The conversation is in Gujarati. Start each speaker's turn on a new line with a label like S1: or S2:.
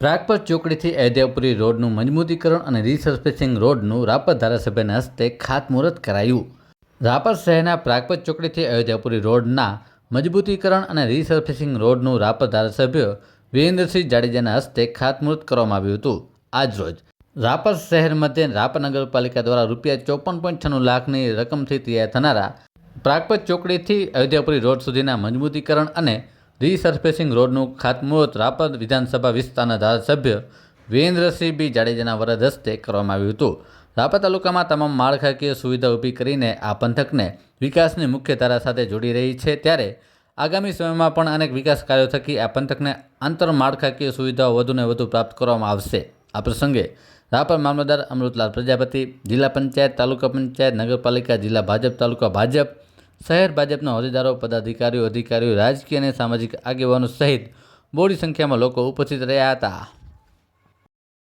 S1: પ્રાગપર ચોકડીથી અયોધ્યાપુરી રોડનું મજબૂતીકરણ અને રીસર્ફેસિંગ રોડનું રાપર ધારાસભ્યના હસ્તે ખાતમુહૂર્ત કરાયું. રાપર શહેરના પ્રાગપર ચોકડીથી અયોધ્યાપુરી રોડના મજબૂતીકરણ અને રીસર્ફેસિંગ રોડનું રાપર ધારાસભ્ય વિરેન્દ્રસિંહ જાડેજાના હસ્તે ખાતમુહૂર્ત કરવામાં આવ્યું હતું. આજરોજ રાપર શહેર મધ્યે રાપર નગરપાલિકા દ્વારા રૂપિયા ચોપન પોઈન્ટ છન્નું લાખની રકમથી તૈયાર થનારા પ્રાગપત ચોકડીથી અયોધ્યાપુરી રોડ સુધીના મજબૂતીકરણ અને રીસર્ફેસિંગ રોડનું ખાતમુહૂર્ત રાપર વિધાનસભા વિસ્તારના ધારાસભ્ય વિરેન્દ્રસિંહ બી જાડેજાના વરદ હસ્તે કરવામાં આવ્યું હતું. રાપર તાલુકામાં તમામ માળખાકીય સુવિધા ઊભી કરીને આ પંથકને વિકાસની મુખ્ય ધારા સાથે જોડી રહી છે. ત્યારે આગામી સમયમાં પણ અનેક વિકાસ કાર્યો થકી આ પંથકને આંતરમાળખાકીય સુવિધાઓ વધુને વધુ પ્રાપ્ત કરવામાં આવશે. આ પ્રસંગે રાપર મામલતદાર અમૃતલાલ પ્રજાપતિ, જિલ્લા પંચાયત, તાલુકા પંચાયત, નગરપાલિકા, જિલ્લા ભાજપ, તાલુકા ભાજપ શહેર ભાજપના હોદ્દેદારો, પદાધિકારીઓ, અધિકારીઓ, રાજકીય અને સામાજિક આગેવાનો સહિત બોડી સંખ્યામાં લોકો ઉપસ્થિત રહ્યા હતા.